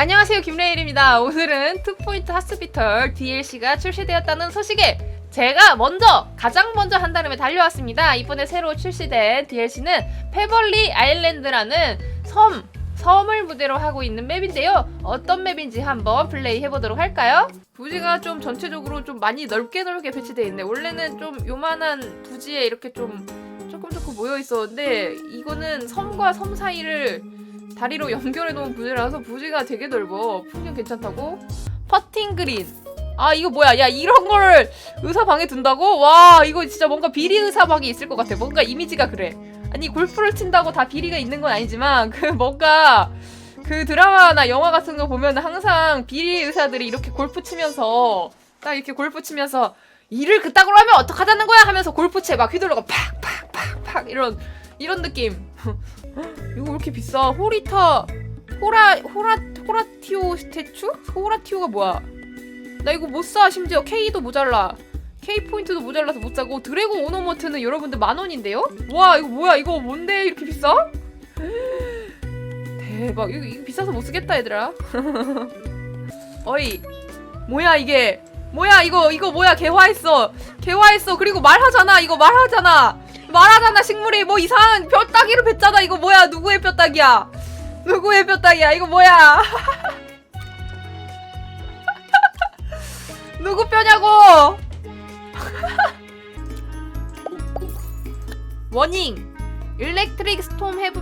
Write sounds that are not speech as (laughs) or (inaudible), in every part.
안녕하세요 김레일입니다. 오늘은 투포인트 하스피털 DLC가 출시되었다는 소식에 제가 먼저 가장 먼저 한달음에 달려왔습니다. 이번에 새로 출시된 DLC는 페벌리 아일랜드라는 섬 섬을 무대로 하고 있는 맵인데요. 어떤 맵인지 한번 플레이 해보도록 할까요? 부지가 좀 전체적으로 좀 많이 넓게 넓게 배치되어 있네. 원래는 좀 요만한 부지에 이렇게 좀 조금 조금 모여 있었는데 이거는 섬과 섬 사이를 다리로 연결해 놓은 부지라서 부지가 되게 넓어. 풍경 괜찮다고? 퍼팅 그린. 아 이거 뭐야? 야 이런 거를 의사 방에 둔다고? 와 이거 진짜 뭔가 비리 의사 방이 있을 것 같아. 뭔가 이미지가 그래. 아니 골프를 친다고 다 비리가 있는 건 아니지만 그 뭔가 그 드라마나 영화 같은 거 보면 항상 비리 의사들이 이렇게 골프 치면서 딱 이렇게 골프 치면서 일을 그따구로 하면 어떡하자는 거야 하면서 골프채 막 휘둘러가 팍팍팍팍 이런 이런 느낌. 이거 왜 이렇게 비싸? 호리타 호라 호라 호라티오 스태츄? 호라티오가 뭐야? 나 이거 못 사 심지어 K도 모자라. K 포인트도 모자라서 못 사고 드래곤 오너머트는 여러분들 만 원인데요? 와 이거 뭐야 이거 뭔데 이렇게 비싸? (gasps) 대박 이거, 이거 비싸서 못 쓰겠다 얘들아. (laughs) 어이 뭐야 이게 뭐야 이거 이거 뭐야 개화했어 개화했어 그리고 말하잖아 이거 말하잖아 말하잖아 식물이 뭐 이상한 뼈다귀를 뱉잖아 이거 뭐야 누구의 뼈다귀야 누구의 뼈다귀야 이거 뭐야 (laughs) 누구 뼈냐고 (laughs) 워닝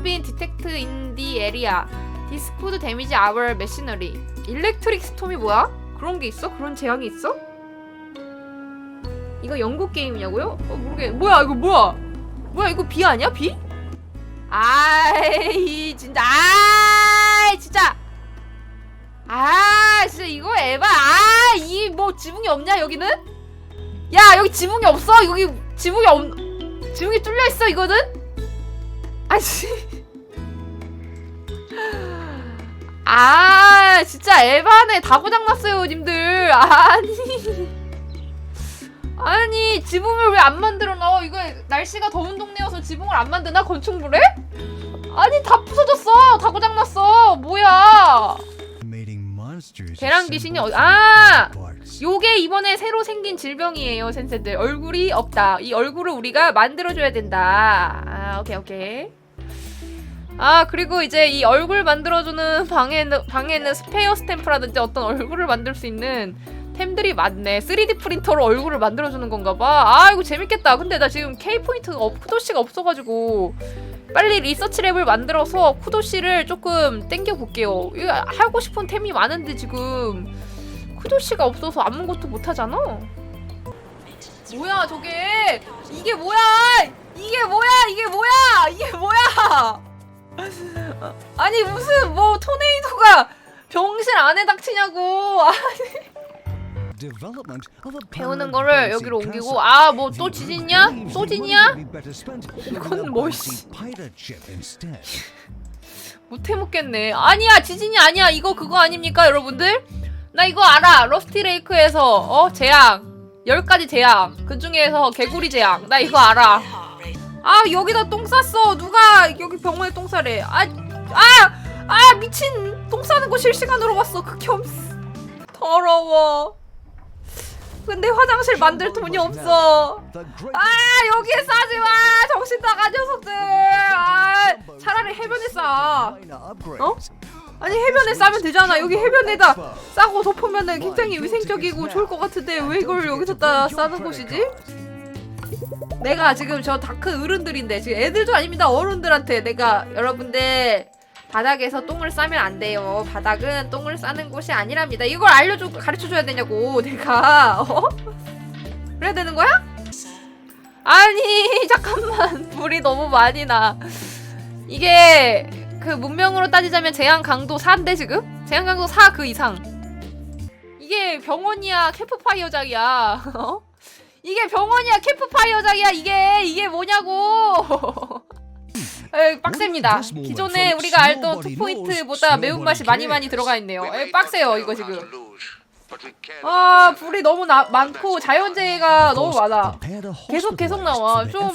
been detected in the area. This could damage our machinery. Electric storm이 뭐야? 그런 게 있어? 그런 재앙이 있어? 이거 영국 게임이냐고요? 어 모르겠. 뭐야 이거 뭐야? 뭐야 이거 비 아니야 비? 아이 진짜 아이 진짜. 아 진짜 이거 에바 아이 뭐 지붕이 없냐 여기는? 야 여기 지붕이 없어? 여기 지붕이 없 지붕이 뚫려 있어 이거는? 아씨. 아 진짜 에바네. 다 고장 났어요 님들. 아니. 아니 지붕을 왜 안 만들어 놔? 이거 날씨가 더운 동네여서 지붕을 안 만드나 건축물에? 아니 다 부서졌어. 다 고장났어. 뭐야? 계란 귀신이 어, 아! 아 요게 이번에 새로 생긴 질병이에요 센세들. 얼굴이 없다. 이 얼굴을 우리가 만들어줘야 된다. 아 오케이 오케이. 아 그리고 이제 이 얼굴 만들어주는 방에는 방에는 스페어 스탬프라든지 어떤 얼굴을 만들 수 있는 템들이 많네 3D 프린터로 얼굴을 만들어주는 건가 봐. 아, 이거 재밌겠다. 근데 나 지금 K 포인트가 없, 쿠도씨가 없어가지고 빨리 리서치 랩을 만들어서 쿠도씨를 조금 땡겨 볼게요. 이거 하고 싶은 템이 많은데 지금 쿠도씨가 없어서 아무것도 못 하잖아. 뭐야 저게? 이게 뭐야? 이게 뭐야? 이게 뭐야? 이게 뭐야? (laughs) 아니 무슨 뭐 토네이도가 병실 안에 닥치냐고. (laughs) 아, 배우는 거를 여기로 옮기고 아 뭐 또 지진이야? 소진이야? 이건 뭐, 씨. 못 해 먹겠네. 아니야 지진이 아니야. 이거 그거 아닙니까 여러분들? 나 이거 알아. 러스티 레이크에서 어 재앙 10가지 재앙 그 중에서 개구리 재앙 나 이거 알아. 아 여기다 똥 쌌어. 누가 여기 병원에 똥 싸래. 아 아! 아 미친 똥 싸는 거 실시간으로 봤어. 극혐. 더러워. 근데 화장실 만들 돈이 없어. 아 여기에 싸지 마 정신 나간 녀석들 아 차라리 해변에 싸 어? 아니 해변에 싸면 되잖아 여기 해변에다 싸고 덮으면은 굉장히 위생적이고 좋을 것 같은데 왜 이걸 여기서 따 싸는 곳이지? 내가 지금 저 다크 어른들인데 지금 애들도 아닙니다 어른들한테 내가 여러분들 바닥에서 똥을 싸면 안 돼요. 바닥은 똥을 싸는 곳이 아니랍니다. 이걸 알려줘 가르쳐줘야 되냐고 내가. (laughs) 어? 그래야 되는 거야? 아니 (laughs) 잠깐만. 불이 너무 많이 나. 이게 그 문명으로 따지자면 재앙 강도 4인데 지금? 재앙 강도 4 그 이상. 이게 병원이야 캠프파이어장이야. (laughs) 어? 이게 병원이야 캠프파이어장이야 이게. 이게 뭐냐고 에이, 빡셉니다. 기존에 우리가 알던 투포인트보다 매운맛이 많이 많이 들어가 있네요. 에이, 빡세요 이거 지금. 아 불이 너무 나, 많고 자연재해가 너무 많아. 계속 계속 나와. 좀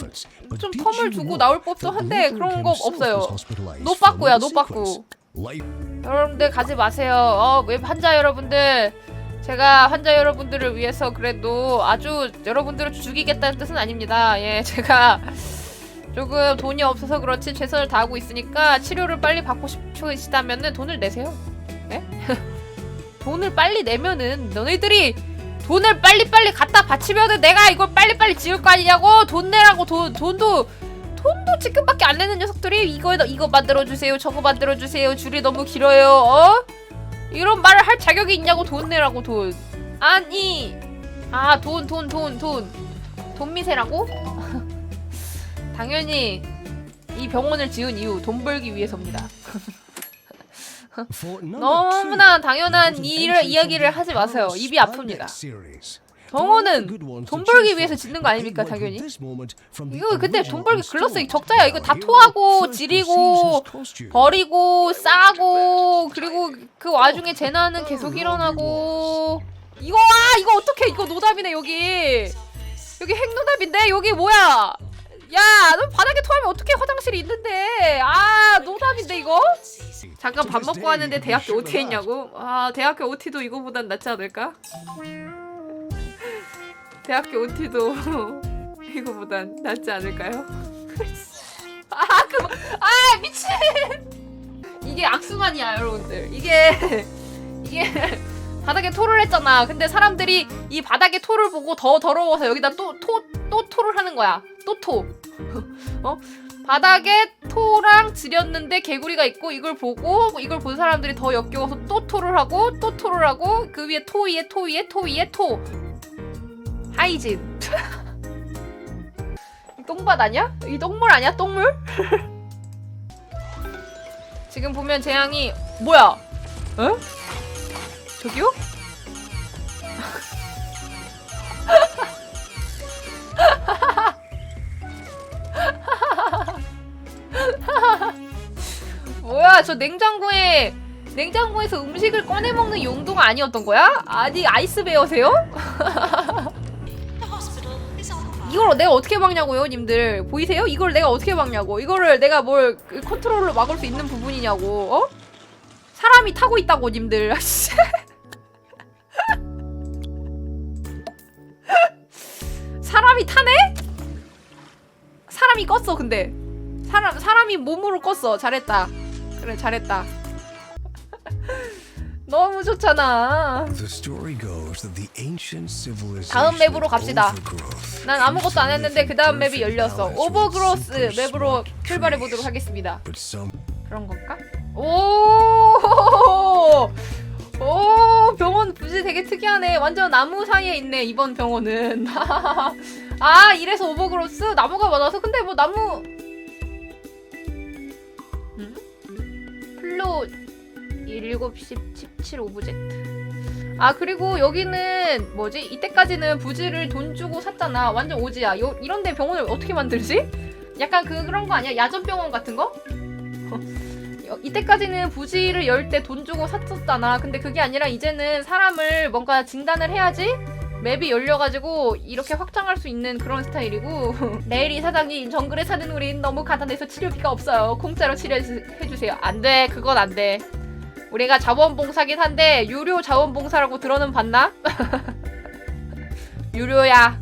좀 텀을 두고 나올 법도 한데 그런 거 없어요. 노빠꾸야 노빠꾸 여러분들 가지 마세요. 어, 웹 환자 여러분들. 제가 환자 여러분들을 위해서 그래도 아주 여러분들을 죽이겠다는 뜻은 아닙니다. 예, 제가 조금 돈이 없어서 그렇지 최선을 다하고 있으니까 치료를 빨리 받고 싶으시다면은 돈을 내세요. 예? (laughs) 돈을 빨리 내면은 너희들이 돈을 빨리빨리 갖다 바치면은 내가 이걸 빨리빨리 지을 거 아니냐고 돈 내라고 돈 돈도 돈도 지금밖에 안 내는 녀석들이 이거 이거 만들어 주세요 저거 만들어 주세요 줄이 너무 길어요 어? 이런 말을 할 자격이 있냐고 돈 내라고 돈. 아니. 아 돈 돈 돈 돈. 돈 미세라고 (laughs) 당연히 이 병원을 지은 이유 돈 벌기 위해서입니다 너무나 당연한 was an 일, entry 이야기를 하지 마세요 입이 아픕니다. 병원은 돈 벌기 위해서. 짓는 거 아닙니까 당연히 이거 근데 돈 벌기 installment. 적자야 이거 다 토하고 지리고. 버리고 싸고 그리고 그 와중에 재난은 계속 일어나고 이거 와 이거 어떻게 이거 노답이네 여기 여기 핵노답인데 여기 뭐야 야 너 바닥에 토하면 어떻게 화장실이 있는데? 아 노답인데 이거? 잠깐 밥 먹고 왔는데 대학교 OT 했냐고? 아 대학교 OT도 이거보단 낫지 않을까? 대학교 OT도 (laughs) 이거보단 낫지 않을까요? (laughs) 아 그거 아 미친! 이게 악순환이야 여러분들. 이게 (laughs) 이게 바닥에 토를 했잖아 근데 사람들이 이 바닥에 토를 보고 더 더러워서 여기다 또 토 또 토를 하는 거야 또 토 (laughs) 어 바닥에 토랑 지렸는데 개구리가 있고 이걸 보고 이걸 본 사람들이 더 역겨워서 또 토를 하고 또 토를 하고 그 위에 토 위에 토 위에 토 위에 토 하이진 (laughs) 이 똥밭 아니야? 이 똥물 아니야 똥물? (laughs) 지금 보면 재앙이 뭐야? 어? 저기요? (laughs) 뭐야 저 냉장고에 냉장고에서 음식을 꺼내 먹는 용도가 아니었던 거야? 아니 아이스베어세요? (laughs) 이걸 내가 어떻게 막냐고요, 님들. 보이세요? 이걸 내가 어떻게 막냐고. 이거를 내가 뭘 컨트롤로 막을 수 있는 부분이냐고. 어? 사람이 타고 있다고, 님들. (laughs) 껐어, 근데. 사람 사람이 몸으로 껐어. 잘했다. 그래, 잘했다. (laughs) 너무 좋잖아. 다음 맵으로 갑시다. 난 아무것도 안 했는데 그 다음 맵이 열렸어. 오버그로스 맵으로 출발해. 보도록 하겠습니다. 그런 건가? 오! 오, 병원 부지 되게 특이하네. 완전 나무 사이에 있네, 이번 병원은. (laughs) 아, 이래서 오버그로스? 나무가 많아서? 근데 뭐 나무. 음? 플로 17, 17 오브젝트. 아, 그리고 여기는 뭐지? 이때까지는 부지를 돈 주고 샀잖아. 완전 오지야. 요, 이런데 병원을 어떻게 만들지? 약간 그, 그런 거 아니야? 야전병원 같은 거? 어, 이때까지는 부지를 열 때 돈 주고 샀었잖아. 근데 그게 아니라 이제는 사람을 뭔가 진단을 해야지 맵이 열려가지고 이렇게 확장할 수 있는 그런 스타일이고 (laughs) 내일 이 사장님 정글에 사는 우린 너무 가난해서 치료비가 없어요. 공짜로 치료해주세요. 안 돼. 그건 안 돼. 우리가 자원봉사긴 한데 유료 자원봉사라고 들어는 봤나? (laughs) 유료야.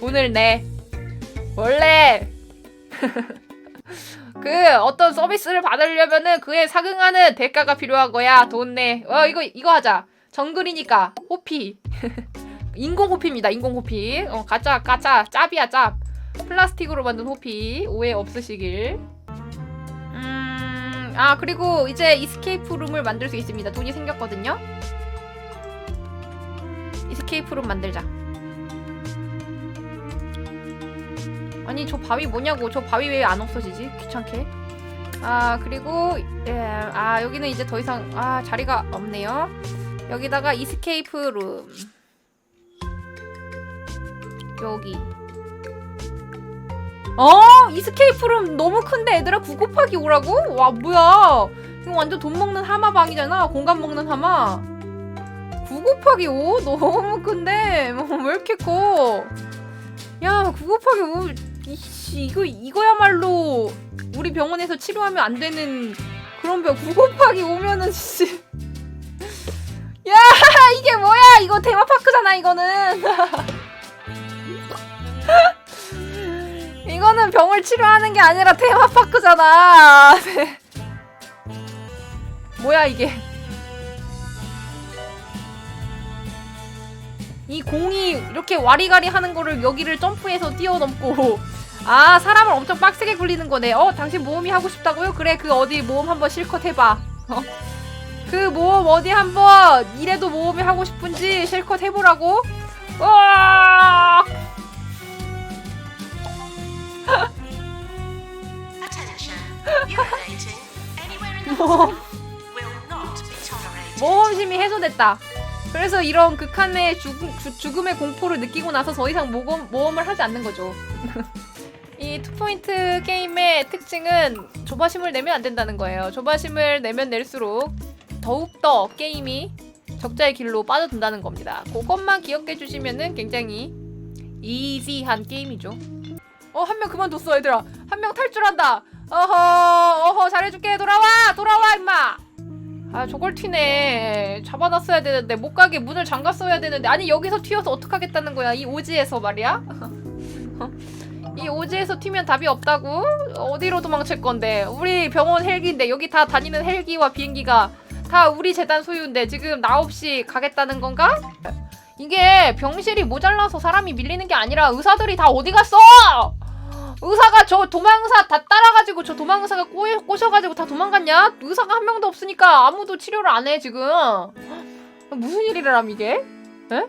돈을 내. 원래 (laughs) 그 어떤 서비스를 받으려면은 그에 상응하는 대가가 필요한 거야. 돈 내. 어 이거 이거 하자. 정글이니까 호피. 인공 호피입니다. 인공 호피. 어 가짜 가짜 짭이야 짭. 플라스틱으로 만든 호피 오해 없으시길. 음, 아 그리고 이제 이스케이프 룸을 만들 수 있습니다. 돈이 생겼거든요. 이스케이프 룸 만들자. 아니 저 바위 뭐냐고 저 바위 왜 안 없어지지 귀찮게 아 그리고 예, 아 여기는 이제 더 이상 아 자리가 없네요 여기다가 이스케이프 룸 여기. 어? 이스케이프 룸 너무 큰데 얘들아 9 곱하기 5라고? 와 뭐야? 이거 완전 돈 먹는 하마방이잖아. 공간 먹는 하마. 9 곱하기 5? 너무 큰데? 뭐, 왜 이렇게 커? 야, 9 곱하기 5, 이씨, 이거, 이거야말로 우리 병원에서 치료하면 안 되는 그런 벽9 곱하기 5면은 씨. 야 (laughs) 이게 뭐야? 이거 테마파크잖아 이거는 (laughs) (laughs) 이거는 병을 치료하는 게 아니라 테마파크잖아. (laughs) 네. 뭐야 이게? 이 공이 이렇게 와리가리 하는 거를 여기를 점프해서 뛰어넘고. (laughs) 아 사람을 엄청 빡세게 굴리는 거네. 어 당신 모험이 하고 싶다고요? 그래 그 어디 모험 한번 실컷 해봐. 어? 그 모험 어디 한번 이래도 모험이 하고 싶은지 실컷 해보라고. 와 Attention, urinating anywhere in the 뭐, hospital will not be tolerated. 모험심이 해소됐다. 그래서 이런 극한의 죽음, 주- 죽음의 공포를 느끼고 나서 더 이상 모험, 모험을 하지 않는 거죠. (laughs) 이 투포인트 게임의 특징은 조바심을 내면 안 된다는 거예요. 조바심을 내면 낼수록 더욱더 게임이 적자의 길로 빠져든다는 겁니다. 그것만 기억해 주시면은 굉장히 이지한 게임이죠 어 한 명 그만뒀어 얘들아. 한 명 탈출한다. 어허 어허 잘해줄게. 돌아와 돌아와 임마. 아 저걸 튀네. 잡아놨어야 되는데 못 가게 문을 잠갔어야 되는데. 아니 여기서 튀어서 어떡하겠다는 거야 이 오지에서 말이야? 어? (laughs) 이 오지에서 튀면 답이 없다고? 어디로 도망칠 건데? 우리 병원 헬기인데 여기 다 다니는 헬기와 비행기가 다 우리 재단 소유인데 지금 나 없이 가겠다는 건가? 이게 병실이 모자라서 사람이 밀리는 게 아니라 의사들이 다 어디 갔어? 의사가 저 도망의사 다 따라가지고 저 도망의사가 꼬여, 꼬셔가지고 다 도망갔냐? 의사가 한 명도 없으니까 아무도 치료를 안 해 지금. (gasps) 무슨 일이람 이게? 에?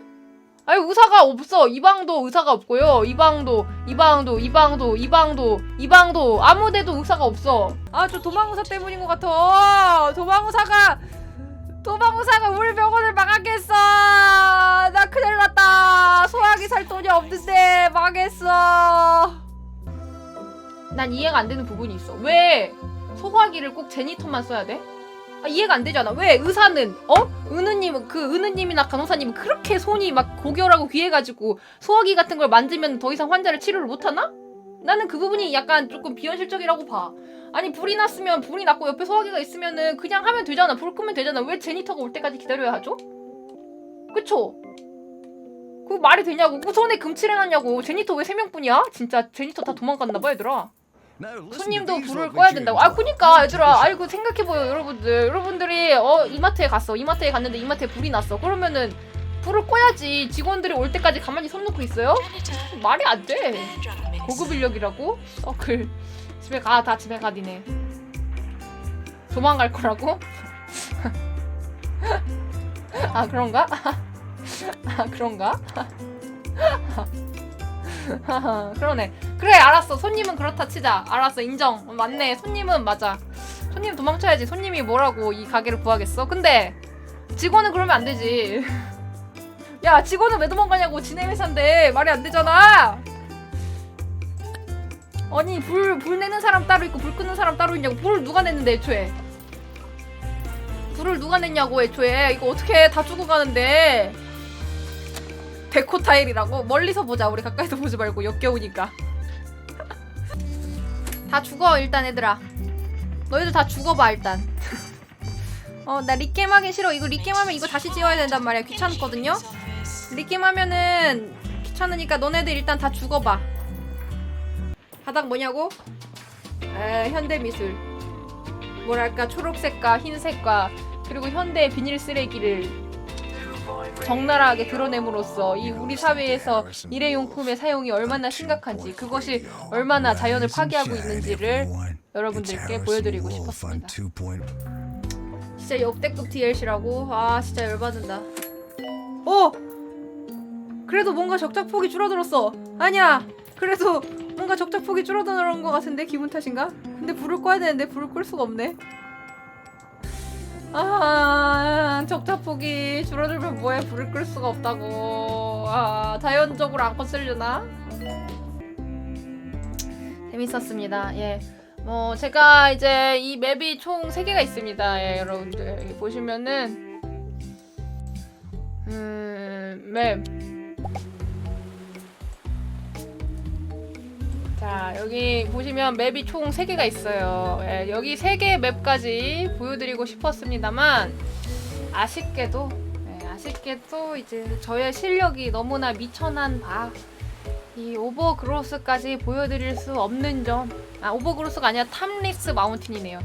아니 의사가 없어. 이 방도 의사가 없고요. 이 방도 이 방도 이 방도 이 방도 이 방도. 아무데도 의사가 없어. 아 저 도망의사 때문인 것 같아. 도망의사가 도망의사가 우리 병원을 망하겠어. 나 큰일 났다. 소화기 살 돈이 없는데 망했어 난 이해가 안 되는 부분이 있어. 왜 소화기를 꼭 제니터만 써야 돼? 아, 이해가 안 되잖아. 왜 의사는 어? 은우님은 그 은우님이나 간호사님은 그렇게 손이 막 고결하고 귀해가지고 소화기 같은 걸 만지면 더 이상 환자를 치료를 못 하나? 나는 그 부분이 약간 조금 비현실적이라고 봐. 아니 불이 났으면 불이 났고 옆에 소화기가 있으면은 그냥 하면 되잖아. 불 끄면 되잖아. 왜 제니터가 올 때까지 기다려야 하죠? 그쵸? 그 말이 되냐고. 그 손에 금칠해놨냐고. 제니터 왜 세 명뿐이야? 진짜 제니터 다 도망갔나봐 얘들아. 손님도 불을 꺼야 된다고. 아. 그니까, 얘들아. 아이고, 생각해봐요, 여러분들. 여러분들이, 어, 이마트에 갔어. 이마트에 갔는데 이마트에 불이 났어. 그러면은, 불을 꺼야지. 직원들이 올 때까지 가만히 손 놓고 있어요? 말이 안 돼. 고급 인력이라고? 서클. 집에 가, 다 집에 가, 니네. 도망갈 거라고? (laughs) 아, 그런가? (laughs) 아, 그런가? (laughs) (laughs) 그러네. 그래, 알았어. 손님은 그렇다 치자. 알았어, 인정. 어, 맞네. 손님은 맞아. 손님 도망쳐야지. 손님이 뭐라고 이 가게를 구하겠어? 근데 직원은 그러면 안 되지. (laughs) 야, 직원은 왜 도망가냐고. 지네 회사인데 말이 안 되잖아. 아니, 불, 불 내는 사람 따로 있고 불 끄는 사람 따로 있냐고. 불을 누가 냈는데 애초에. 불을 누가 냈냐고 애초에. 이거 어떻게 다 죽어가는데. 데코 타일이라고? 멀리서 보자. 우리 가까이서 보지 말고 역겨우니까. (laughs) 다 죽어 일단 얘들아. 너희들 다 죽어봐 일단. 어 나 리겜 하기 싫어. 이거 리겜 하면 이거 다시 지워야 된단 말이야. 귀찮거든요. 리겜 하면은 귀찮으니까 너네들 일단 다 죽어봐. 바닥 뭐냐고? 에 현대미술. 뭐랄까 초록색과 흰색과 그리고 현대 비닐 쓰레기를 적나라하게 드러냄으로써 이 우리 사회에서 일회용품의 사용이 얼마나 심각한지 그것이 얼마나 자연을 파괴하고 있는지를 여러분들께 보여드리고 싶었습니다. 진짜 역대급 DLC라고? 아 진짜 열받는다. 어! 그래도 뭔가 적작폭이 줄어들었어. 아니야. 그래도 뭔가 적작폭이 줄어드는 것 같은데 기분 탓인가? 근데 불을 꺼야 되는데 불을 끌 수가 없네. 아 적자폭이 줄어들면 뭐해? 불을 끌 수가 없다고. 아 자연적으로 안 껐으려나? 재밌었습니다. 예 뭐 제가 이제 이 맵이 총 3개가 있습니다. 예 여러분들. 여기 보시면은 음 맵 자 여기 보시면 맵이 총 3개가 있어요 예, 여기 3개의 맵까지 보여드리고 싶었습니다만 아쉽게도 예, 아쉽게도 이제 저의 실력이 너무나 미천한 바 이 오버그로스까지 보여드릴 수 없는 점, 아 오버그로스가 아니라 탐리스 마운틴이네요.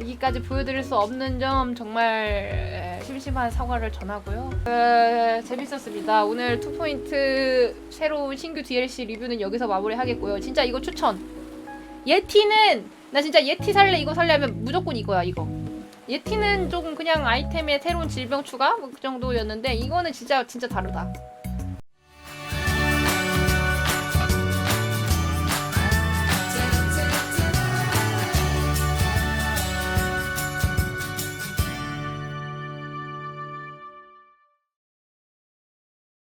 여기까지 보여드릴 수 없는 점 정말 에, 심심한 사과를 전하고요. 에, 재밌었습니다. 오늘 투포인트 새로운 신규 DLC 리뷰는 여기서 마무리하겠고요. 진짜 이거 추천. 예티는 나 진짜 예티 살래 이거 살려면 무조건 이거야 이거. 예티는 조금 그냥 아이템에 새로운 질병 추가 뭐 그 정도였는데 이거는 진짜 진짜 다르다.